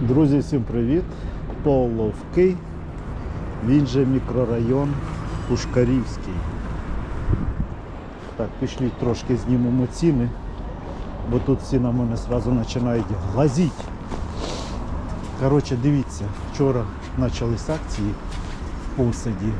Друзі, всім привіт! Половки, він же мікрорайон Пушкарівський. Так, пішли трошки знімемо ціни, бо тут всі на мене одразу починають глазіть. Коротше, дивіться, вчора почались акції в посаді.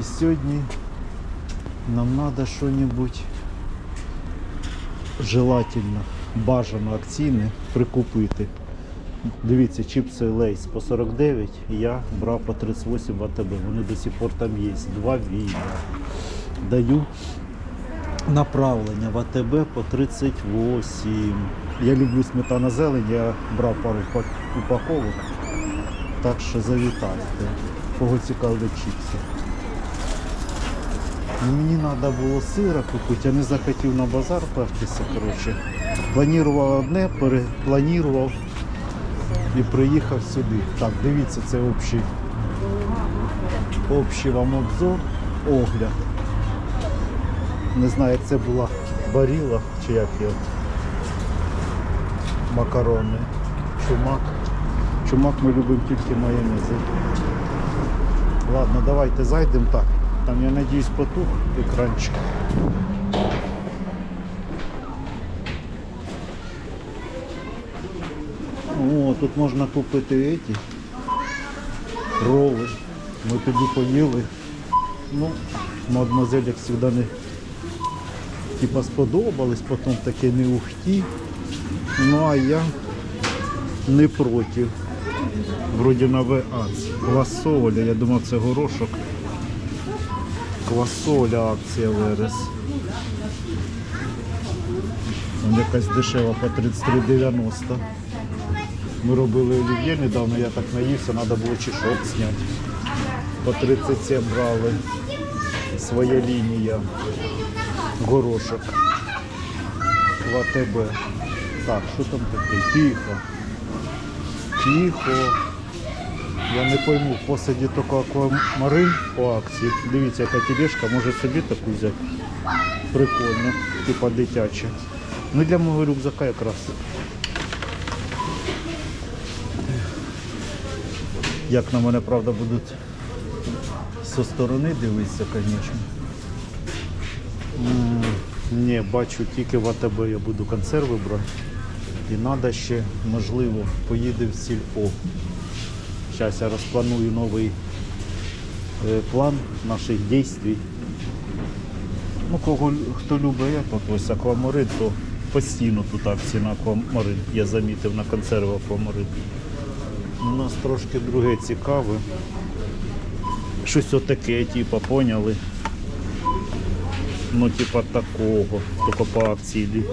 І сьогодні нам треба щось желательно, бажано акційне прикупити. Дивіться, чіпси Лейс по 49, і я брав по 38 в АТБ. Вони до сих пор там є. Два відео. Даю направлення в АТБ по 38. Я люблю сметана зелень, я брав пару упаковок. Так що завітайте. Кого цікавлять чіпси. Ну, Мені треба було сира купити, я не захотів на базар пертися. Планував одне, перепланував і приїхав сюди. Так, дивіться, це общий, общий вам обзор, огляд. Не знаю, це була баріла чи як його. Макарони. Чумак. Чумак ми любимо тільки майонези. Ладно, давайте зайдемо так. Там, я надіюсь, потух екранчик. О, тут можна купити эти роли. Ми тоді поїли. Ну, мадемуазель, як завжди, не типа сподобались, потім таке не ухті. Ну а я не проти. Вроді на ВАЦ. Квасоля, я думав це горошок. Квасоля акція. Там якась дешева по 33,90. Ми робили олів'є недавно, я так наївся, треба було чешок зняти. По 37 брали. Своя лінія. Горошок. В АТБ. Так, що там таке? Тихо. Тихо. Я не пойму, посаді тільки аквамарин по акції. Дивіться, яка тележка, може собі таку взяти. Прикольно, типа дитяча. Ну для мого рюкзака якраз. Як на мене, правда, будуть зі сторони дивитися, звісно. Ні, бачу, тільки в АТБ я буду консерви брати. І треба ще, можливо, поїде в сільпо. Зараз я розпланую новий е, план наших дій. Ну, кого, хто любить то, ось аквамарин, то постійно тут акції на аквамарин. Я замітив на консерви аквамарин. У нас трошки друге цікаве. Щось отаке, типа, поняли. Ну, типа такого, тільки по акції. Ілі,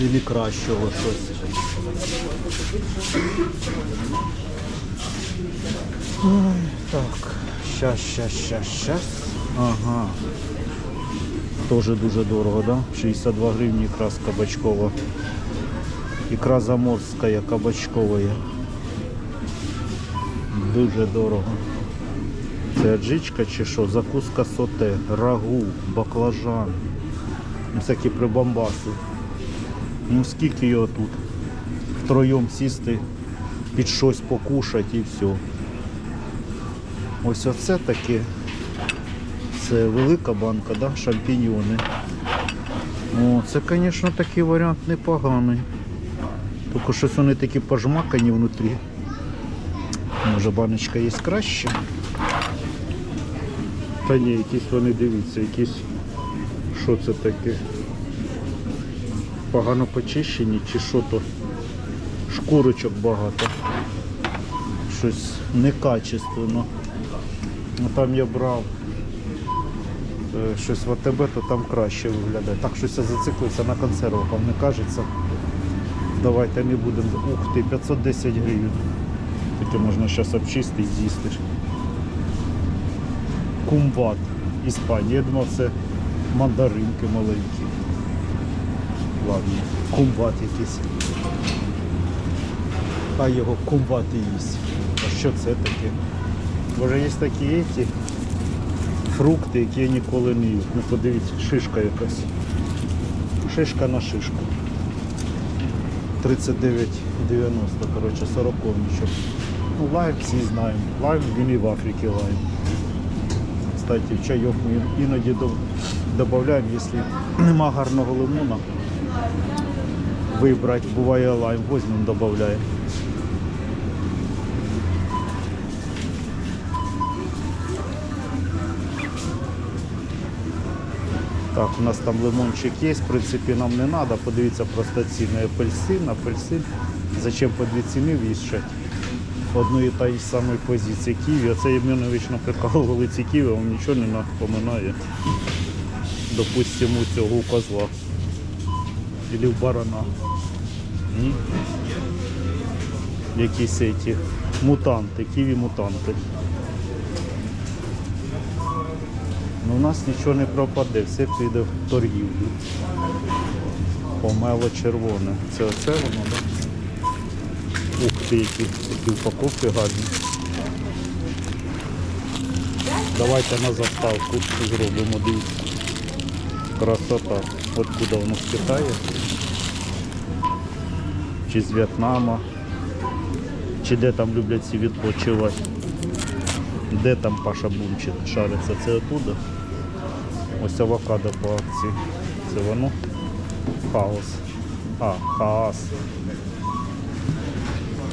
ілі кращого щось. Ой, так, щас, щас, щас, щас. Ага. Тоже дуже дорого, да? 62 гривні ікра кабачкова. Ікра заморська, кабачкова. Дуже дорого. Це аджичка чи що? Закуска соте, рагу, баклажан. Ну, Всякі прибамбаси. Ну скільки його тут? Втроєм сісти, під щось покушати і все. Ось оце таке. Це велика банка, да? шампіньйони. О, це, звісно, такий варіант непоганий. Тільки щось вони такі пожмакані внутрі. Може баночка є краще. Та ні, якісь вони дивіться, якісь. Що це таке? Погано почищені чи що то? Шкурочок багато. Щось некачественно. Ну, Там я брав е, щось в АТБ, то там краще виглядає. Так щось я зациклився на консервах, вам не кажеться. Давайте не будемо. Ух ти, 510 гривень. Таке можна зараз обчистити і з'їсти. Кумбат. Іспанія. Я думав, це мандаринки маленькі. Ладно, кумбат якийсь. А його кумбат і їсть. А що це таке? Може є такі еті фрукти, які я ніколи не їв. Ну подивіться, шишка якась. Шишка на шишку. 39,90, коротше, 40 нічок. Ну, лайм всі знаємо. Лайм, він і в Африці лайм. Кстати, в чайок ми іноді додаємо, якщо нема гарного лимона. Вибрати, буває лайм, возьмемо, додаємо. Так, у нас там лимончик є, в принципі, нам не треба. Подивіться просто ціни. Апельсин, апельсин. Зачем по дві ціни вішати? Одної та самої позиції Києві. Оце Ємінович наприкалували ці Києві, вам нічого не напоминає. Допустимо, цього козла. Или в барана. Ні? Якісь ці мутанти, ківі мутанти. Ну, у нас нічого не пропаде, все піде в торгівлю. Помело червоне. Це оце воно, так? Ух ти, які, які упаковки гарні. Давайте на заставку зробимо, дивіться. Красота. Откуда воно з Китаю? Чи з В'єтнама? Чи де там люблять всі відпочивати? Де там Паша Бумчик шариться? Це оттуда? Ось авокадо по акції. Це воно? Хаос. А, хаос.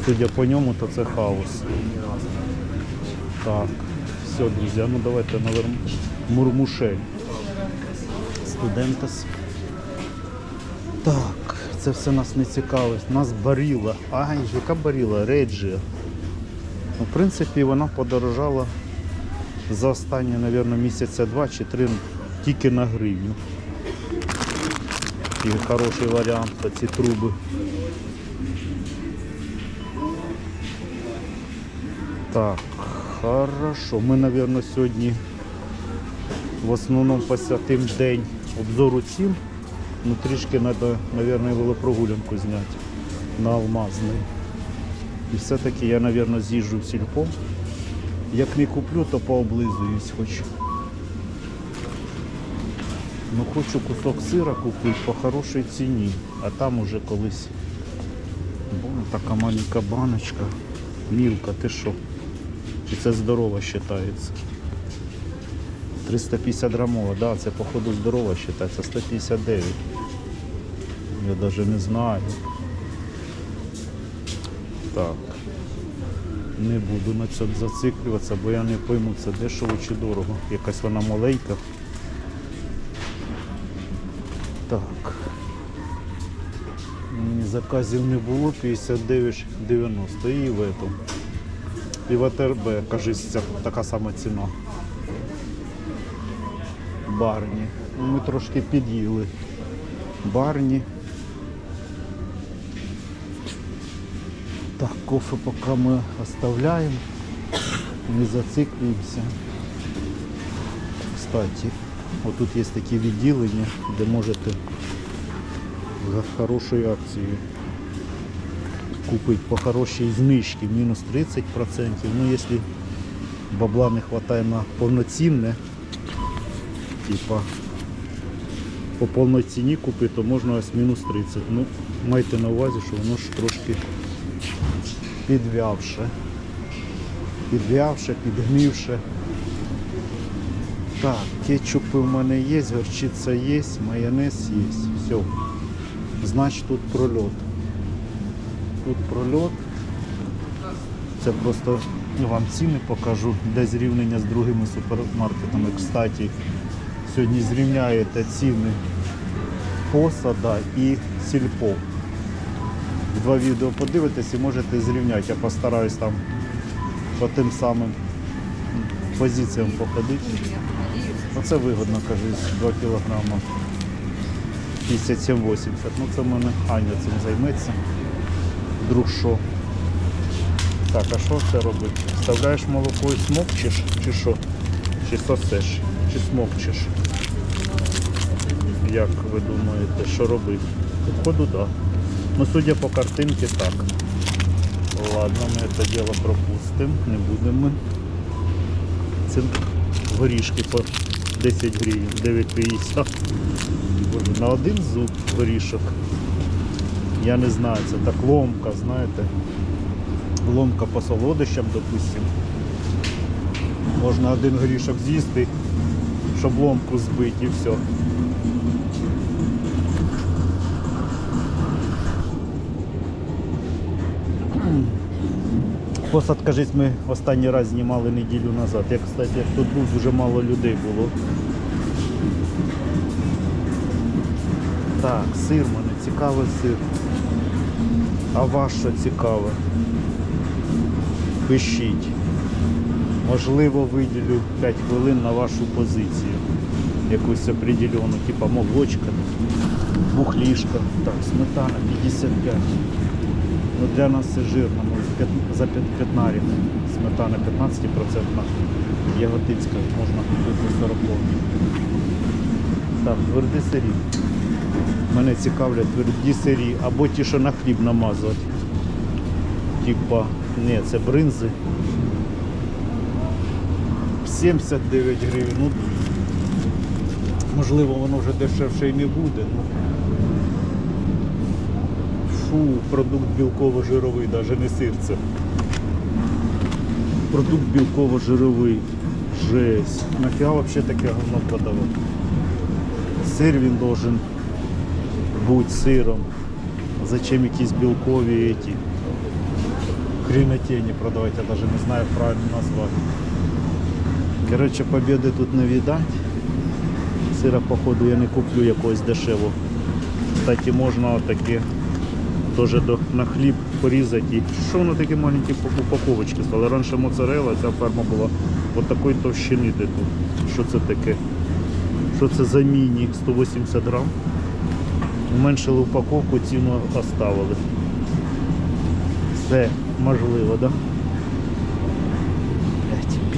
Судя по ньому, то це хаос. Так, все, друзі, ну давайте наверно мурмушель. Студентас. Так, це все нас не цікавить. Нас баріла. Ай, яка баріла? Реджія. Ну, в принципі, вона подорожала за останні, мабуть, місяця два чи три тільки на гривню. І хороший варіант, ці труби. Так, хорошо. Ми, мабуть, сьогодні в основному посвятим день обзору цін. Ну трішки треба, мабуть, велопрогулянку зняти на Алмазний. І все-таки я, мабуть, з'їжджу в сільпо. Як не куплю, то пооблизуюсь хоч. Ну хочу кусок сира купити по хорошій ціні, а там уже колись. Бо така маленька баночка. Мілка, ти що? Чи це здорово вважається? 350 грамова, да, це походу здорово вважається, 159. Я навіть не знаю. Так. Не буду на цьому зациклюватися, бо я не пойму, це дешево чи дорого. Якась вона маленька. Так. Заказів не було 59,90 і в этом. І в АТРБ, кажись, ця така сама ціна. Барні. Ми трошки під'їли. Барні. Так, кофе поки ми оставляємо. Не зациклюємося. Кстати, отут є такі відділення, де можете за хорошою акцією купити по хорошій знижці, мінус 30%. Ну, якщо бабла не вистачає на повноцінне, типа по повній ціні купити, то можна ось мінус 30. Ну, майте на увазі, що воно ж трошки підвявше. Підвявше, підгнивше. Так, кетчупи в мене є, горчиця є, майонез є. Все. Значить тут прольот. Тут прольот. Це просто ну, вам ціни покажу, де зрівняння з другими супермаркетами. Кстати, сьогодні зрівняєте ціни посада і сільпо. Два відео подивитесь і можете зрівняти. Я постараюсь там по тим самим позиціям походити. Оце вигодно, кажуть, 2 кілограма. 57,80. Ну це в мене Аня цим займеться. Вдруг що. Так, а що це робити? Вставляєш молоко і смокчиш, чи що? Чи сосеш, чи смокчиш? Як ви думаєте, що робити? Походу, так. Да. Ну, судя по картинці, так. Ладно, ми це діло пропустимо, не будемо. Це горішки по 10 гривень, 9,50. Боже, на один зуб горішок. Я не знаю, це так ломка, знаєте. Ломка по солодощам, допустим. Можна один горішок з'їсти, щоб ломку збити і все. Посад, кажись, ми останній раз знімали неділю назад. Я, кстати, тут був, дуже мало людей було. Так, сир мене цікавий сир. А ваш що цікаве? Пишіть. Можливо, виділю 5 хвилин на вашу позицію. Якусь определену, типа молочка, бухлішка. Так, сметана 55. Ну, для нас це жирно, ну, за п'ят- п'ятнарік. Сметана 15%, яготинська можна купити 40 Так, тверді сирі. Мене цікавлять тверді сирі, або ті, що на хліб намазувати. Типа, ні, це бринзи. 79 гривень. Ну, можливо, воно вже дешевше і не буде. Ну. Фу, продукт білково-жировий, навіть не сир це. Продукт білково-жировий. Жесть. Нафіга взагалі таке говно продавати? Сир він должен бути сиром. Зачем якісь білкові эти хренотені продавати, я навіть не знаю правильно назвати. Коротше, побіди тут не видать. Сира, походу, я не куплю якогось дешевого. Кстати, можна отаке теж на хліб порізати. І що воно такі маленькі упаковочки стали? Раніше моцарелла, ця ферма була от такої товщини де тут. Що це таке? Що це за міні 180 грам? Уменшили упаковку, ціну оставили. Все можливо, так? Да?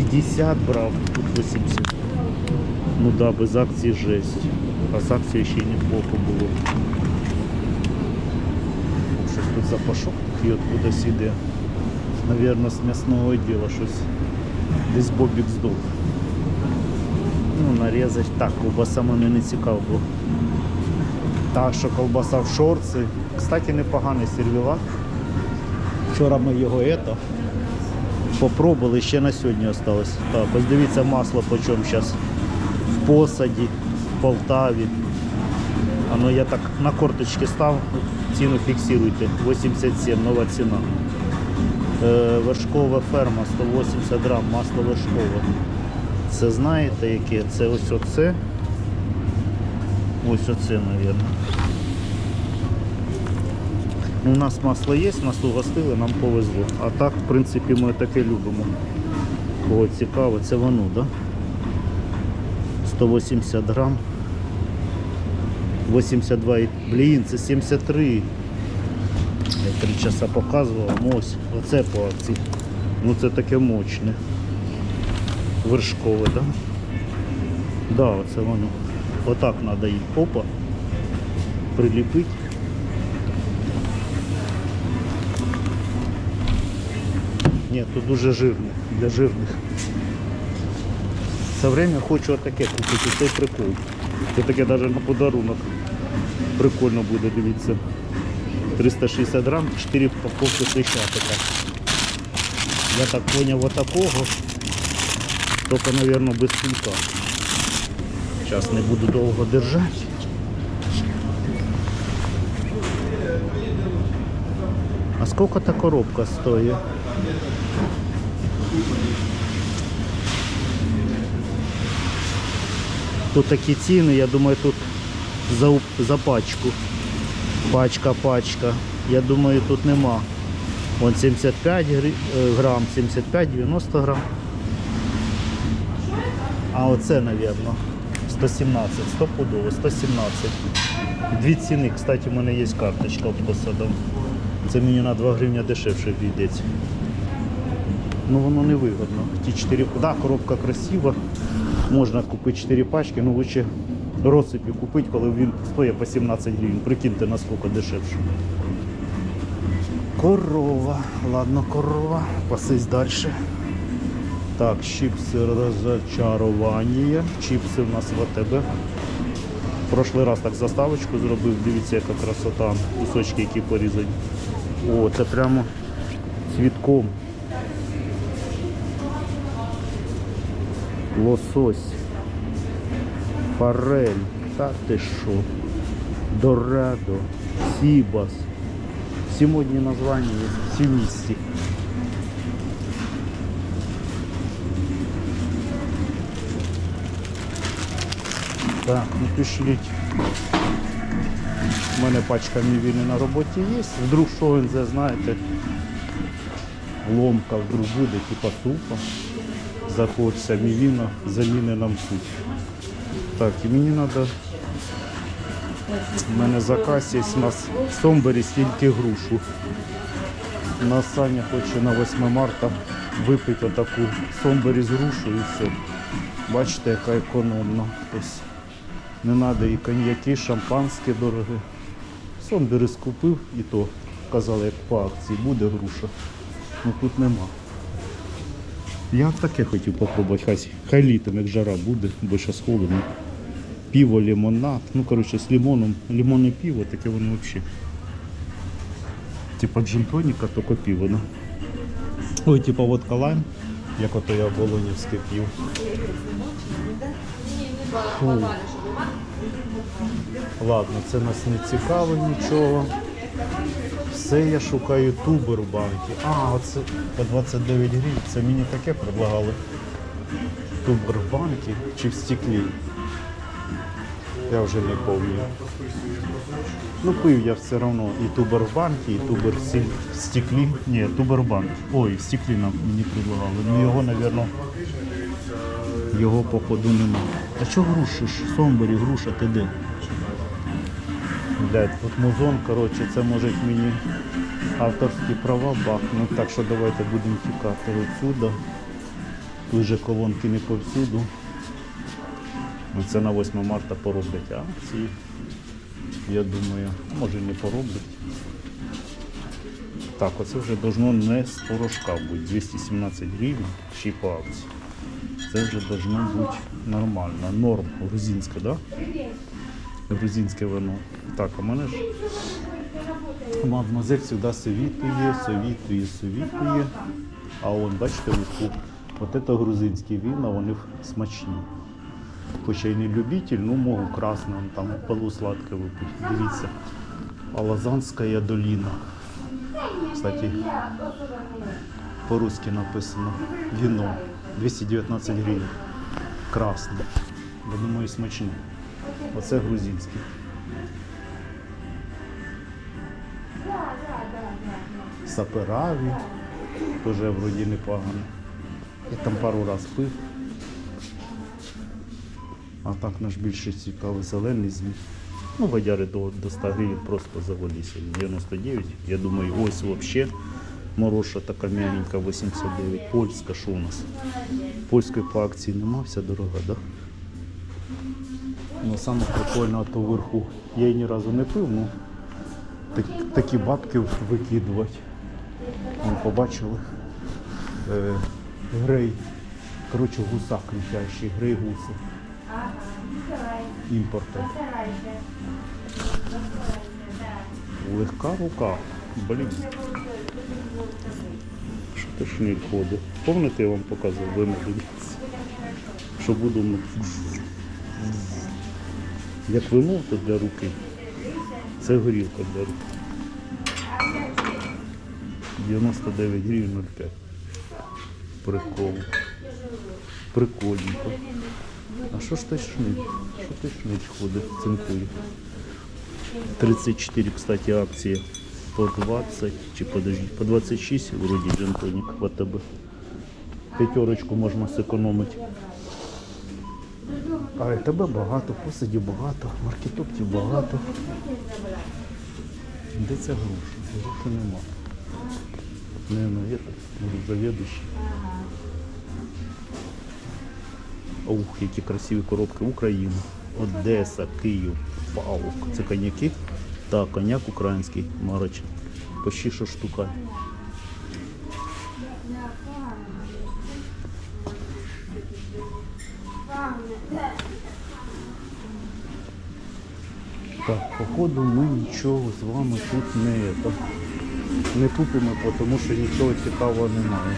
50 брав, тут 80. Ну да, без акції жесть. А з акції ще й неплохо було. Щось тут запашок такий от кудись іде. Навірно, з м'ясного діла щось. Десь бобік здох. Ну, нарізати. Так, ковбаса мене не цікаво було. Так, що ковбаса в шорці. Кстати, непоганий сервілат. Вчора ми його ето попробували, ще на сьогодні осталось. Так, ось дивіться масло по чому зараз. В посаді, в Полтаві. А ну я так на корточки став, ціну фіксируйте. 87, нова ціна. Е, вершкова ферма 180 грам, масло вершкове. Це знаєте яке? Це ось оце. Ось оце, мабуть. У нас масло є, нас угостили, нам повезло. А так, в принципі, ми таке любимо. Кого цікаво, це воно, так? Да? 180 грам. 82, і- блін, це 73. Я три часа показував, ну ось, оце по акції. Ну це таке мощне. Вершкове, так? Да? Да, оце воно. Отак треба їх опа. Приліпити. Ні, тут дуже жирне, для жирних. Все время хочу отаке купити, цей прикол. Це таке навіть на подарунок. Прикольно буде, дивіться. 360 грам, 4 упаковки хрещатика. Я так поняв отакого. Тільки, мабуть, без сулька. Зараз не буду довго держати. А сколько та коробка стоїть? Тут такі ціни, я думаю, тут за, за пачку. Пачка, пачка. Я думаю, тут нема. Вон 75 гри- е, грам, 75-90 грам. А оце, мабуть, 117, стопудово, 117. Дві ціни, кстати, у мене є карточка посадом. Це мені на 2 гривня дешевше обійдеться. Ну воно не вигодно. Ті 4, да, коробка красива. Можна купити 4 пачки, ну лучше розсипі купити, коли він стоїть по 17 гривень. Прикиньте, наскільки дешевше. Корова. Ладно, корова. Пасись далі. Так, чіпси розочарування. Чіпси у нас в АТБ. Прошлий раз так заставочку зробив, дивіться, яка красота, кусочки, які порізані. О, це прямо цвітком. Лосось. Форель. Та ти що? Дорадо, Сібас. Всі модні названня є, всі в Так, ну пішліть. У мене пачка мівіни на роботі є. Вдруг що він це, знаєте, ломка вдруг буде, типа супа. Захочеться мівіна, заміни нам суть. Так, і мені треба. У мене заказ є у нас в Сомбері стільки грушу. На Саня хоче на 8 марта випити отаку Сомбері з грушею і все. Бачите, яка економна. Тобто не треба і коньяки, шампанське дороге. Сомбери скупив і то казали, як по акції буде груша. Ну тут нема. Я таке хотів попробувати, хай, хай літом, як жара буде, бо зараз холодно. Пиво, лимонад. Ну, коротше, з лимоном. Лимонне пиво, таке воно взагалі. Типа джин-тоніка, тільки пиво, да? Ой, типа водка лайм, як ото я Волонівське пів. Фу. Ладно, це нас не цікаво нічого. Все я шукаю тубер в банки. А, оце по 29 гривень. Це мені таке предлагали. Тубер в банки чи в стеклі. Я вже не пам'ятаю. Ну пив я все одно і тубер в банки, і тубер в сі- в стеклі. Ні, тубер в банки. Ой, в стеклі нам мені предлагали. Ну його, мабуть, його походу нема. А чого грушиш? Сомбері, груша, ти де? Блядь, тут музон, коротше, це може мені авторські права бахнуть. Так що давайте будемо тікати отсюда. Тут же колонки не повсюду. Ну, Це на 8 марта пороблять акції. Я думаю, може не пороблять. Так, оце вже должно не з порошка бути. 217 гривень ще по акції. Це вже должно бути нормально. Норм грузинське, да? Грузинське вино. Так, а мене ж мадмозель завжди совітує, совітує, совітує. А он, бачите, вверху, от це грузинські вина, вони смачні. Хоча й не любитель, ну можу красне, он там полусладке випити. Дивіться. Алазанська доліна. Кстати, по-русски написано. Віно. 219 гривень. Красне. Я думаю, смачне. Оце грузинське. Сапераві. Теж вроді непогано. Я там пару раз пив. А так наш більше цікавий зелений змій. Ну, водяри до, до 100 гривень просто завалися. 99. Я думаю, ось взагалі мороша така м'ягенька 89. Польська, що у нас? Польської по акції нема, вся дорога, так? Да? Ну, саме прикольно, то вверху. Я її ні разу не пив, ну так, такі бабки викидувати. Вон побачили. Е, грей. Коротше, гусак летящий, грей гуси. Імпорту. Легка рука. Блін. Що ти шниль ходить? Помните, я вам показував вимовлення? Що буду як вимов, то для руки. Це горілка для руки. 99 гривень 0,5. Прикол. Прикольненько. А що ж ти шнить? Що ти шнить ходить, цинкує? 34, кстати, акції по 20, чи подожди, по 26 вроді джентоник в АТБ. П'ятерочку можна зекономити. А тебе багато, посадів багато, маркетоптів багато. Де ця груша? Груші нема. Не, ну є тут, може, завідуючий. Ух, які красиві коробки. Україна, Одеса, Київ, Паук. Це коньяки? Так, коньяк український, марочний. Почти що штука. Так, походу ми нічого з вами тут не, не купимо, тому що нічого цікавого немає.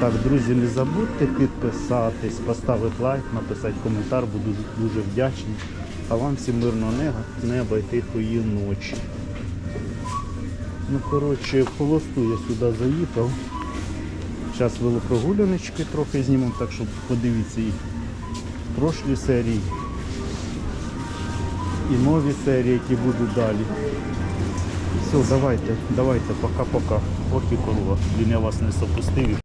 Так, друзі, не забудьте підписатись, поставити лайк, написати коментар, буду дуже вдячний. А вам всім мирного неба, і тихої ночі. Ну, коротше, в холосту я сюди заїхав. Зараз велопрогуляночки трохи знімемо, так що подивіться їх прошлі серії і нові серії, які будуть далі. Все, давайте, давайте, пока-пока. Ох і корова. Він я вас не сопустив.